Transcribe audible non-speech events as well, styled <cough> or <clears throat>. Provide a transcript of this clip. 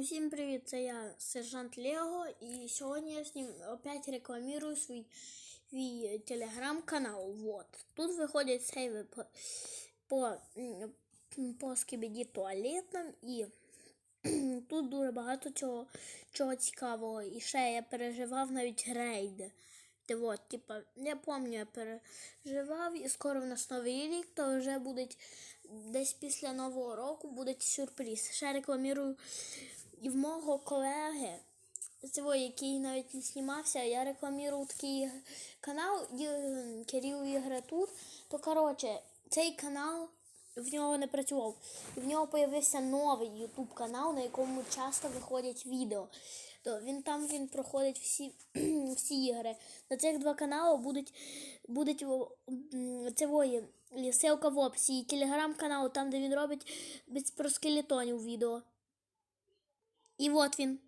Усім привіт, це я, сержант Лего, і сьогодні я з ним опять рекламую свій, свій телеграм-канал. Вот. Тут виходять сейви по, по, по скибіді туалетам і <clears throat> тут дуже багато чого, чого цікавого. І ще я переживав навіть рейди. От, типа, я пам'ятаю, я переживав, і скоро в нас новий рік, то вже буде десь після Нового року буде сюрприз. Ще рекламую і в мого колеги, цього, який навіть не знімався, я рекламую такий канал Кирил Ігри тут. То коротше, цей канал в нього не працював. І в нього з'явився новий YouTube канал, на якому часто виходять відео. То він там він проходить всі, <clears throat> всі ігри. На цих два канали будуть, будуть о, цивої ссылка в описі і телеграм-канал, там, де він робить про скелетонів відео. І от він.